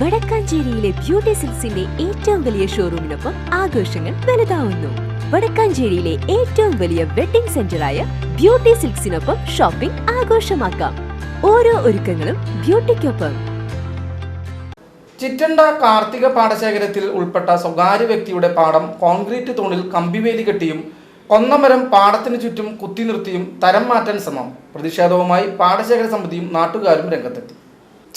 വടക്കാഞ്ചേരിയിലെ beauty സിൽസിന്റെ ഏറ്റവും വലിയ ഷോറൂമിനൊപ്പം ആഘോഷങ്ങൾ വലുതാവുന്നു. വടക്കാഞ്ചേരിയിലെ ഏറ്റവും വലിയ വെഡിംഗ് സെന്ററായ ബ്യൂട്ടി സിൽക്സിനൊപ്പം ഷോപ്പിംഗ് ആഘോഷമാക്കാം. ഓരോ ഒരുക്കങ്ങളും ബ്യൂട്ടിക്കൊപ്പം. ചിറ്റണ്ട കാർത്തിക പാടശേഖരത്തിൽ ഉൾപ്പെട്ട സ്വകാര്യ വ്യക്തിയുടെ പാടം കോൺക്രീറ്റ് തൂണിൽ കമ്പിവേലി കെട്ടിയും കൊന്നമരം പാടത്തിനു ചുറ്റും കുത്തി നിർത്തിയും തരം മാറ്റാൻ ശ്രമം. പ്രതിഷേധവുമായി പാടശേഖര സമിതിയും നാട്ടുകാരും രംഗത്തെത്തി.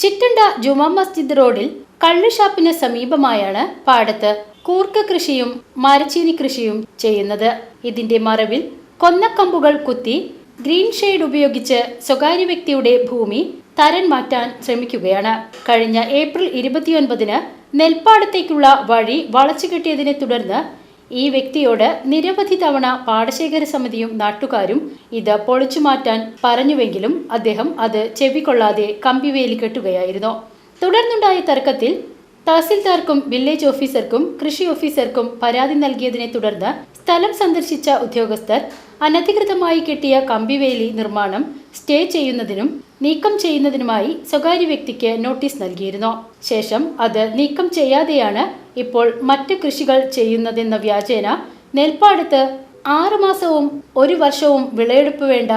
ചിറ്റണ്ട ജുമാ മസ്ജിദ് റോഡിൽ കള്ളുഷാപ്പിന് സമീപമായാണ് പാടത്ത് കൂർക്ക കൃഷിയും മരച്ചീനി കൃഷിയും ചെയ്യുന്നത്. ഇതിന്റെ മറവിൽ കൊന്നക്കമ്പുകൾ കുത്തി ഗ്രീൻ ഷെയ്ഡ് ഉപയോഗിച്ച് സ്വകാര്യ വ്യക്തിയുടെ ഭൂമി തരൻ മാറ്റാൻ ശ്രമിക്കുകയാണ്. കഴിഞ്ഞ ഏപ്രിൽ ഇരുപത്തിയൊൻപതിന് നെൽപ്പാടത്തേക്കുള്ള വഴി വളച്ചു കെട്ടിയതിനെ തുടർന്ന് ഈ വ്യക്തിയോട് നിരവധി തവണ പാടശേഖര സമിതിയും നാട്ടുകാരും ഇത് പൊളിച്ചു മാറ്റാൻ പറഞ്ഞുവെങ്കിലും അദ്ദേഹം അത് ചെവിക്കൊള്ളാതെ കമ്പിവേലി കെട്ടുകയായിരുന്നു. തുടർന്നുണ്ടായ തർക്കത്തിൽ തഹസിൽദാർക്കും വില്ലേജ് ഓഫീസർക്കും കൃഷി ഓഫീസർക്കും പരാതി നൽകിയതിനെ തുടർന്ന് സ്ഥലം സന്ദർശിച്ച ഉദ്യോഗസ്ഥർ അനധികൃതമായി കെട്ടിയ കമ്പിവേലി നിർമ്മാണം സ്റ്റേ ചെയ്യുന്നതിനും നീക്കം ചെയ്യുന്നതിനുമായി സ്വകാര്യ വ്യക്തിക്ക് നോട്ടീസ് നൽകിയിരുന്നു. ശേഷം അത് നീക്കം ചെയ്യാതെയാണ് ഇപ്പോൾ മറ്റ് കൃഷികൾ ചെയ്യുന്നതെന്ന വ്യാജേന നെൽപ്പാടത്ത് ആറുമാസവും ഒരു വർഷവും വിളയെടുപ്പ് വേണ്ട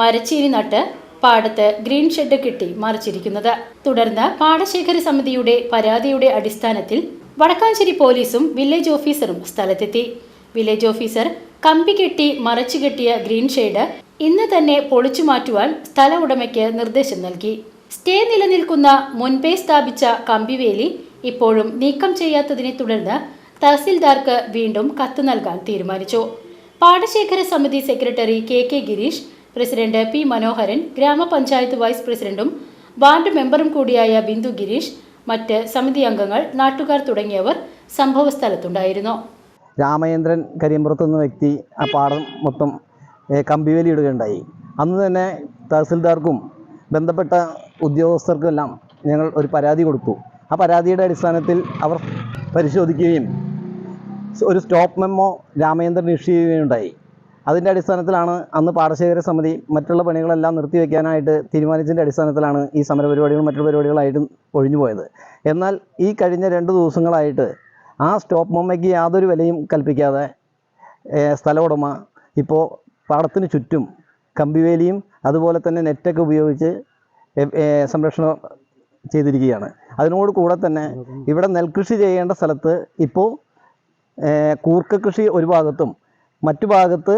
മരച്ചീനി നട്ട് പാടത്ത് ഗ്രീൻ ഷെഡ് കെട്ടി മറിച്ചിരിക്കുന്നത്. തുടർന്ന് പാടശേഖര സമിതിയുടെ പരാതിയുടെ അടിസ്ഥാനത്തിൽ വടക്കാഞ്ചേരി പോലീസും വില്ലേജ് ഓഫീസറും സ്ഥലത്തെത്തി. വില്ലേജ് ഓഫീസർ കമ്പി കെട്ടി മറച്ചു കെട്ടിയ ഗ്രീൻ ഷെയ്ഡ് ഇന്ന് തന്നെ പൊളിച്ചു മാറ്റുവാൻ സ്ഥല ഉടമയ്ക്ക് നിർദ്ദേശം നൽകി. സ്റ്റേ നിലനിൽക്കുന്ന മുൻപേ സ്ഥാപിച്ച കമ്പിവേലി ഇപ്പോഴും നീക്കം ചെയ്യാത്തതിനെ തുടർന്ന് തഹസിൽദാർക്ക് വീണ്ടും കത്ത് നൽകാൻ തീരുമാനിച്ചു. പാടശേഖര സമിതി secretary K K Girish president P Manoharan ഗ്രാമപഞ്ചായത്ത് വൈസ് പ്രസിഡന്റും വാർഡ് മെമ്പറും കൂടിയായ ബിന്ദു ഗിരീഷ് മറ്റ് സമിതി അംഗങ്ങൾ നാട്ടുകാർ തുടങ്ങിയവർ സംഭവസ്ഥലത്തുണ്ടായിരുന്നു. രാമചന്ദ്രൻ കരിമ്പുറത്തുനിന്ന് വ്യക്തി ആ പാടം മൊത്തം കമ്പിവേലി ഇടുകയുണ്ടായി. അന്ന് തന്നെ തഹസിൽദാർക്കും ബന്ധപ്പെട്ട ഉദ്യോഗസ്ഥർക്കുമെല്ലാം ഞങ്ങൾ ഒരു പരാതി കൊടുത്തു. ആ പരാതിയുടെ അടിസ്ഥാനത്തിൽ അവർ പരിശോധിക്കുകയും ഒരു സ്റ്റോപ്പ് മെമ്മോ രാമചന്ദ്രൻ ഇഷ്യൂ ചെയ്യുകയുണ്ടായി. അതിന്റെ അടിസ്ഥാനത്തിലാണ് അന്ന് പാടശേഖര സമിതി മറ്റുള്ള പണികളെല്ലാം നിർത്തിവെക്കാനായിട്ട് തീരുമാനിച്ചതിന്റെ അടിസ്ഥാനത്തിലാണ് ഈ സമരപരിപാടികളും മറ്റുള്ള പരിപാടികളായിട്ടും ഒഴിഞ്ഞു പോയത്. എന്നാൽ ഈ കഴിഞ്ഞ രണ്ട് ദിവസങ്ങളായിട്ട് ആ സ്റ്റോപ്പ് മെമ്മയ്ക്ക് യാതൊരു വിലയും കൽപ്പിക്കാതെ സ്ഥല ഉടമ ഇപ്പോൾ പാടത്തിന് ചുറ്റും കമ്പിവേലിയും അതുപോലെ തന്നെ നെറ്റൊക്കെ ഉപയോഗിച്ച് സംരക്ഷണം ചെയ്തിരിക്കുകയാണ്. അതിനോട് കൂടെ തന്നെ ഇവിടെ നെൽകൃഷി ചെയ്യേണ്ട സ്ഥലത്ത് ഇപ്പോൾ കൂർക്ക കൃഷി ഒരു ഭാഗത്തും മറ്റു ഭാഗത്ത്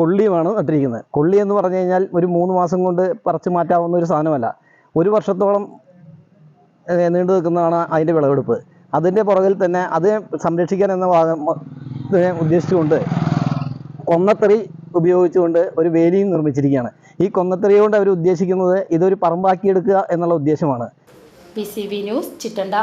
കൊള്ളിയുമാണ് നട്ടിരിക്കുന്നത്. കൊള്ളി എന്ന് പറഞ്ഞു കഴിഞ്ഞാൽ ഒരു മൂന്ന് മാസം കൊണ്ട് പറിച്ചു മാറ്റാവുന്ന ഒരു സാധനമല്ല. ഒരു വർഷത്തോളം നീണ്ടു നിൽക്കുന്നതാണ് അതിന്റെ വിളവെടുപ്പ്. അതിന്റെ പുറകിൽ തന്നെ അത് സംരക്ഷിക്കാൻ എന്ന ഭാഗം ഉദ്ദേശിച്ചുകൊണ്ട് കൊന്നത്തറി ഉപയോഗിച്ചുകൊണ്ട് ഒരു വേലിയും നിർമ്മിച്ചിരിക്കുകയാണ്. ഈ കൊന്നത്തറി കൊണ്ട് അവർ ഉദ്ദേശിക്കുന്നത് ഇതൊരു പറമ്പാക്കിയെടുക്കുക എന്നുള്ള ഉദ്ദേശമാണ്. V news Chittanda